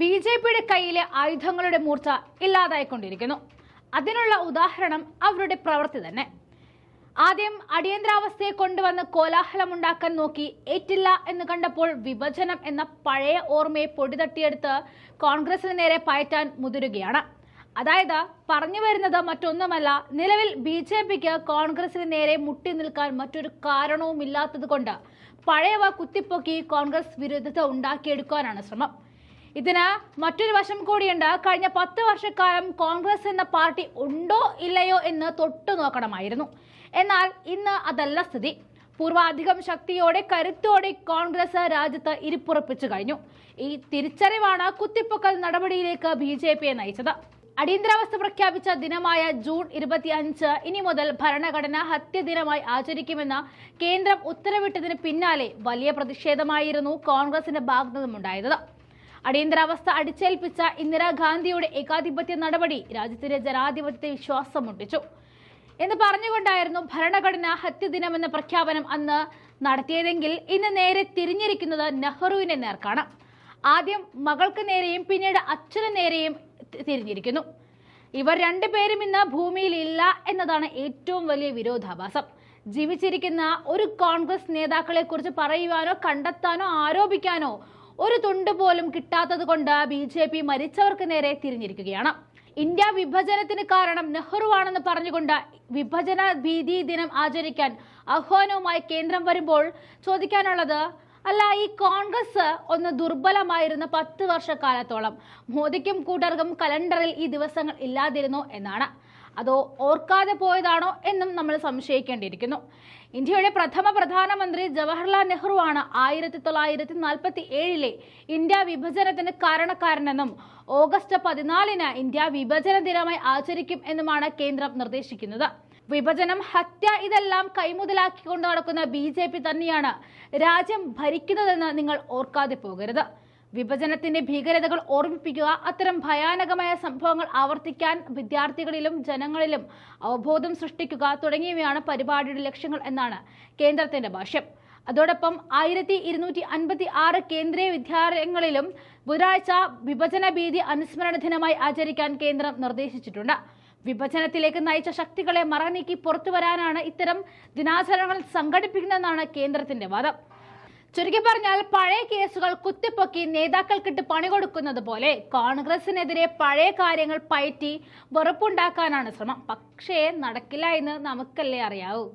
B J പിയുടെ കയ്യിലെ ആയുധങ്ങളുടെ മൂർച്ച ഇല്ലാതായിക്കൊണ്ടിരിക്കുന്നു. അതിനുള്ള ഉദാഹരണം അവരുടെ പ്രവൃത്തി തന്നെ. ആദ്യം അടിയന്തരാവസ്ഥയെ കൊണ്ടുവന്ന് കോലാഹലമുണ്ടാക്കാൻ നോക്കി ഏറ്റില്ല എന്ന് കണ്ടപ്പോൾ വിഭജനം എന്ന പഴയ ഓർമ്മയെ പൊടിതട്ടിയെടുത്ത് കോൺഗ്രസിന് നേരെ പയറ്റാൻ മുതിരുകയാണ്. അതായത് പറഞ്ഞു വരുന്നത് മറ്റൊന്നുമല്ല നിലവിൽ ബി ജെ പിക്ക് കോൺഗ്രസിന് നേരെ മുട്ടി നിൽക്കാൻ മറ്റൊരു കാരണവുമില്ലാത്തത് കൊണ്ട് പഴയവ കുത്തിപ്പൊക്കി കോൺഗ്രസ് വിരുദ്ധത ഉണ്ടാക്കിയെടുക്കാനാണ് ശ്രമം. ഇതിന് മറ്റൊരു വശം കൂടിയുണ്ട്. കഴിഞ്ഞ പത്ത് വർഷക്കാലം കോൺഗ്രസ് എന്ന പാർട്ടി ഉണ്ടോ ഇല്ലയോ എന്ന് തൊട്ടു നോക്കണമായിരുന്നു. എന്നാൽ ഇന്ന് അതല്ല സ്ഥിതി. പൂർവാധികം ശക്തിയോടെ കരുത്തോടെ കോൺഗ്രസ് രാജ്യത്ത് ഇരിപ്പുറപ്പിച്ചു കഴിഞ്ഞു. ഈ തിരിച്ചറിവാണ് കുത്തിപ്പൊക്കൽ നടപടിയിലേക്ക് ബി ജെ പിയെ നയിച്ചത്. അടിയന്തരാവസ്ഥ പ്രഖ്യാപിച്ച ദിനമായ ജൂൺ ഇരുപത്തിയഞ്ച് ഇനി മുതൽ ഭരണഘടന ഹത്യ ദിനമായി ആചരിക്കുമെന്ന് കേന്ദ്രം ഉത്തരവിട്ടതിന് പിന്നാലെ വലിയ പ്രതിഷേധമായിരുന്നു കോൺഗ്രസിന്റെ ഭാഗത്തു നിന്നുണ്ടായത് അടിയന്തരാവസ്ഥ അടിച്ചേൽപ്പിച്ച ഇന്ദിരാഗാന്ധിയുടെ ഏകാധിപത്യ നടപടി രാജ്യത്തിന്റെ ജനാധിപത്യത്തെ വിശ്വാസം മുട്ടിച്ചു എന്ന് പറഞ്ഞുകൊണ്ടായിരുന്നു ഭരണഘടന ഹത്യ എന്ന പ്രഖ്യാപനം അന്ന് നടത്തിയതെങ്കിൽ ഇന്ന് നേരെ തിരിഞ്ഞിരിക്കുന്നത് നെഹ്റുവിനെ നേർക്കാണ്. ആദ്യം മകൾക്ക് നേരെയും പിന്നീട് അച്ഛന് നേരെയും തിരിഞ്ഞിരിക്കുന്നു. ഇവർ രണ്ടുപേരും ഇന്ന് ഭൂമിയിൽ ഇല്ല എന്നതാണ് ഏറ്റവും വലിയ വിരോധാഭാസം. ജീവിച്ചിരിക്കുന്ന ഒരു കോൺഗ്രസ് നേതാക്കളെ കുറിച്ച് പറയുവാനോ കണ്ടെത്താനോ ആരോപിക്കാനോ ഒരു തുണ്ട് പോലും കിട്ടാത്തത് കൊണ്ട് ബി ജെ പി മരിച്ചവർക്ക് നേരെ തിരിഞ്ഞിരിക്കുകയാണ്. ഇന്ത്യ വിഭജനത്തിന് കാരണം നെഹ്റുവാണെന്ന് പറഞ്ഞുകൊണ്ട് വിഭജന ഭീതി ദിനം ആചരിക്കാൻ ആഹ്വാനവുമായി കേന്ദ്രം വരുമ്പോൾ ചോദിക്കാനുള്ളത് അല്ല ഈ കോൺഗ്രസ് ഒന്ന് ദുർബലമായിരുന്ന പത്ത് വർഷക്കാലത്തോളം മോദിക്കും കൂട്ടർക്കും കലണ്ടറിൽ ഈ ദിവസങ്ങൾ ഇല്ലാതിരുന്നു എന്നാണ്. അതോ ഓർക്കാതെ പോയതാണോ എന്നും നമ്മൾ സംശയിക്കേണ്ടിയിരിക്കുന്നു. ഇന്ത്യയുടെ പ്രഥമ പ്രധാനമന്ത്രി ജവഹർലാൽ നെഹ്റു ആണ് ആയിരത്തി തൊള്ളായിരത്തി നാൽപ്പത്തി ഏഴിലെ ഇന്ത്യ വിഭജനത്തിന് കാരണക്കാരനെന്നും ഓഗസ്റ്റ് പതിനാലിന് ഇന്ത്യ വിഭജന ദിനമായി ആചരിക്കും എന്നുമാണ് കേന്ദ്രം നിർദ്ദേശിക്കുന്നത്. വിഭജനം ഹത്യ ഇതെല്ലാം കൈമുതലാക്കിക്കൊണ്ട് നടക്കുന്ന ബി തന്നെയാണ് രാജ്യം ഭരിക്കുന്നതെന്ന് നിങ്ങൾ ഓർക്കാതെ പോകരുത്. വിഭജനത്തിന്റെ ഭീകരതകൾ ഓർമ്മിപ്പിക്കുക അത്തരം ഭയാനകമായ സംഭവങ്ങൾ ആവർത്തിക്കാൻ വിദ്യാർത്ഥികളിലും ജനങ്ങളിലും അവബോധം സൃഷ്ടിക്കുക തുടങ്ങിയവയാണ് പരിപാടിയുടെ ലക്ഷ്യങ്ങൾ എന്നാണ് കേന്ദ്രത്തിന്റെ ഭാഷ്യം. അതോടൊപ്പം ആയിരത്തി ഇരുന്നൂറ്റി അൻപത്തി ആറ് കേന്ദ്രീയ വിദ്യാലയങ്ങളിലും ബുധനാഴ്ച വിഭജന ഭീതി അനുസ്മരണ ദിനമായി ആചരിക്കാൻ കേന്ദ്രം നിർദ്ദേശിച്ചിട്ടുണ്ട്. വിഭജനത്തിലേക്ക് നയിച്ച ശക്തികളെ മറനീക്കി പുറത്തുവരാനാണ് ഇത്തരം ദിനാചരണങ്ങൾ സംഘടിപ്പിക്കുന്നതെന്നാണ് കേന്ദ്രത്തിന്റെ വാദം. ചുരുക്കി പറഞ്ഞാൽ പഴയ കേസുകൾ കുത്തിപ്പൊക്കി നേതാക്കൾക്കിട്ട് പണി കൊടുക്കുന്നത് പോലെ കോൺഗ്രസിനെതിരെ പഴയ കാര്യങ്ങൾ പയറ്റി വെറുപ്പുണ്ടാക്കാനാണ് ശ്രമം. പക്ഷേ നടക്കില്ല എന്ന് നമുക്കല്ലേ അറിയാവൂ.